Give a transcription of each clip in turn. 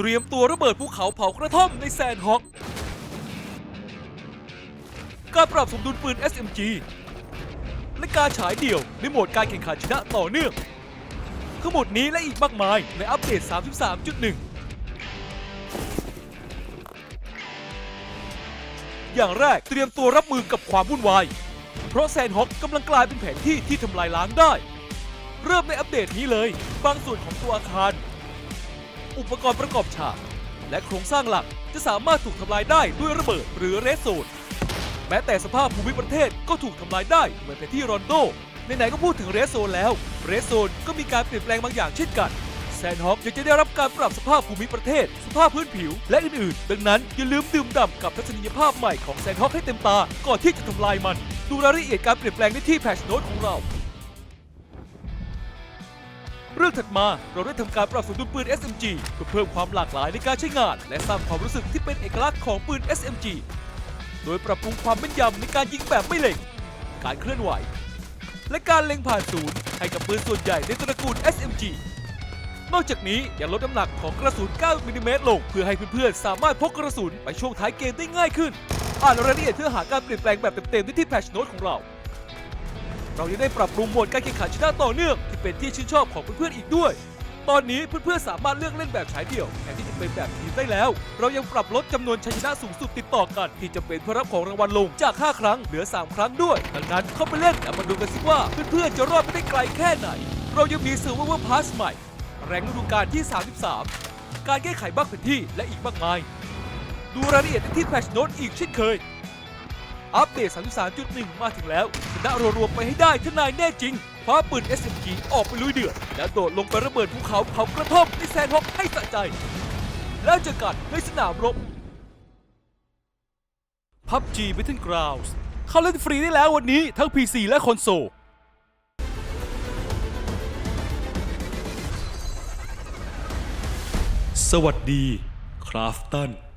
เตรียมตัวระเบิดภูเขาเผากระท่อมในแซนฮอก การปรับสมดุลปืน SMG และการฉายเดี่ยวในโหมดการแข่งขันชนะต่อเนื่อง ทั้งหมดนี้และอีกมากมายในอัปเดต 33.1 อย่างแรกเตรียมตัวรับมือกับความวุ่นวาย เพราะแซนฮอกกำลังกลายเป็นแผนที่ที่ทำลายล้างได้ เริ่มในอัปเดตนี้เลย บางส่วนของตัวอาคาร อุปกรณ์ประกอบฉาก และโครงสร้างหลักจะสามารถถูกทำลายได้ด้วยระเบิดหรือเรสโซนแม้แต่สภาพภูมิประเทศก็ถูกทำลายได้เหมือนแผนที่รอนโดไหนๆก็พูดถึงเรสโซนแล้วเรสโซนก็มีการเปลี่ยนแปลงบางอย่างเช่นกันแซนฮอกยังจะได้รับการปรับสภาพภูมิประเทศ สภาพพื้นผิว และอื่นๆ ดังนั้นอย่าลืมดื่มด่ำกับทัศนียภาพใหม่ของแซนฮอกให้เต็มตา ก่อนที่จะทำลายมัน ดูรายละเอียดการเปลี่ยนแปลงได้ที่แพชโน้ตของเรา เรื่องถัดมาเราได้ทำการปรับสมดุลปืน SMG เพื่อเพิ่มความหลากหลายในการใช้งาน และสร้างความรู้สึกที่เป็นเอกลักษณ์ของปืน SMG โดยปรับปรุงความแม่นยำในการยิงแบบไม่เล็ง การเคลื่อนไหว และการเล็งผ่านศูนย์ให้กับปืนส่วนใหญ่ในตระกูล SMG นอกจากนี้ยังลดน้ำหนักของกระสุน 9 มิลลิเมตรลง เพื่อให้เพื่อนๆ สามารถพกกระสุนไปช่วงท้ายเกมได้ง่ายขึ้น อ่านรายละเอียดเพื่อหาการเปลี่ยนแปลงแบบเต็มๆได้ที่แพชโน้ตของเรา เรายังได้ปรับปรุงโหมดการแข่งขันชนะต่อเนื่องที่เป็นที่ชื่นชอบของเพื่อนๆอีกด้วย ตอนนี้เพื่อนๆสามารถเลือกเล่นแบบฉายเดี่ยวแทนที่จะเป็นแบบทีมได้แล้ว เรายังปรับลดจำนวนชัยชนะสูงสุดติดต่อกัน ที่จะเป็นเพื่อรับของรางวัลลงจาก 5 ครั้งเหลือ 3 ครั้งด้วยดังนั้นเข้าไปเล่นและมาดูกันสิว่าเพื่อนๆจะรอดไปได้ไกลแค่ไหน เรายังมี Survivor Pass ใหม่ แรงฤดูกาลที่ 33 การแก้ไขบั๊กแผนที่และอีกมากมาย ดูรายละเอียดได้ที่แพชโน้ตอีกเช่นเคย อัปเดต 33.1 มาถึงแล้วชนะรัวๆไปให้ได้ถ้านายแน่จริงคว้าปืน SMG ออกไปลุยเดือด แล้วโดดลงไประเบิดภูเขาเผากระท่อมในแซนฮอกให้สะใจ แล้วเจอกันในสนามรบ PUBG Battlegrounds เข้าเล่นฟรีได้แล้ววันนี้ทั้ง PC และคอนโซลสวัสดี คราฟตัน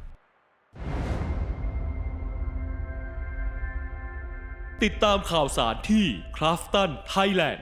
ติดตามข่าวสารที่ Crafton Thailand